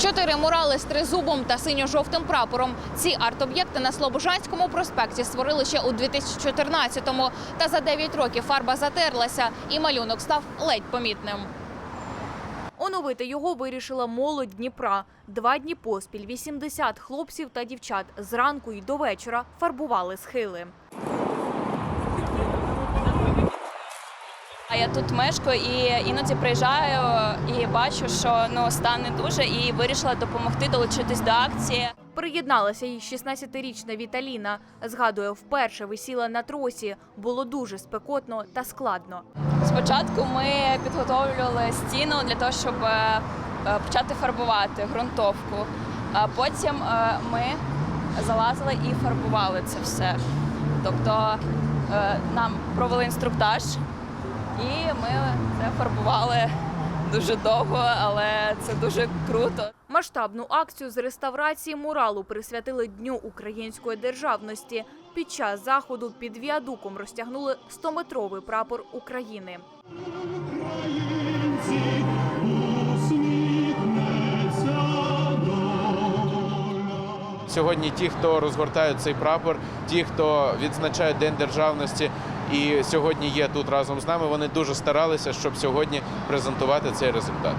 Чотири мурали з тризубом та синьо-жовтим прапором. Ці арт-об'єкти на Слобожанському проспекті створили ще у 2014-му. Та за 9 років фарба затерлася, і малюнок став ледь помітним. Оновити його вирішила молодь Дніпра. Два дні поспіль 80 хлопців та дівчат зранку і до вечора фарбували схили. Я тут мешкаю і іноді приїжджаю і бачу, що ну стан не дуже, і вирішила допомогти долучитись до акції. Приєдналася й 16-річна Віталіна. Згадує, вперше висіла на тросі. Було дуже спекотно та складно. Спочатку ми підготовлювали стіну для того, щоб е, е, почати фарбувати ґрунтовку. А потім е, ми залазили і фарбували це все. Тобто нам провели інструктаж, і ми це фарбували дуже довго, але це дуже круто. Масштабну акцію з реставрації муралу присвятили Дню української державності. Під час заходу під віадуком розтягнули 100-метровий прапор України. Сьогодні ті, хто розгортають цей прапор, ті, хто відзначають День державності, і сьогодні є тут разом з нами. Вони дуже старалися, щоб сьогодні презентувати цей результат.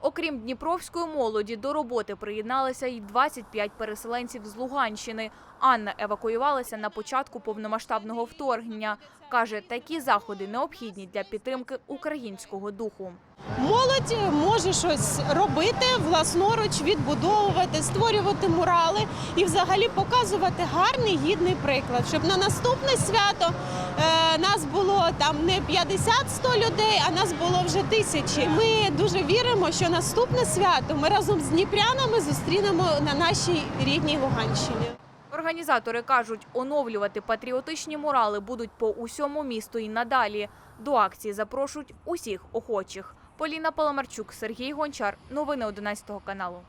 Окрім дніпровської молоді, до роботи приєдналися й 25 переселенців з Луганщини. Анна евакуювалася на початку повномасштабного вторгнення. Каже, такі заходи необхідні для підтримки українського духу. Молодь може щось робити власноруч, відбудовувати, створювати мурали і взагалі показувати гарний гідний приклад, щоб на наступне свято е, нас було там не 50-100 людей, а нас було вже тисячі. Ми дуже віримо, що наступне свято ми разом з дніпрянами зустрінемо на нашій рідній Луганщині. Організатори кажуть, оновлювати патріотичні мурали будуть по усьому місту і надалі. До акції запрошують усіх охочих. Поліна Паламарчук, Сергій Гончар. Новини 11 каналу.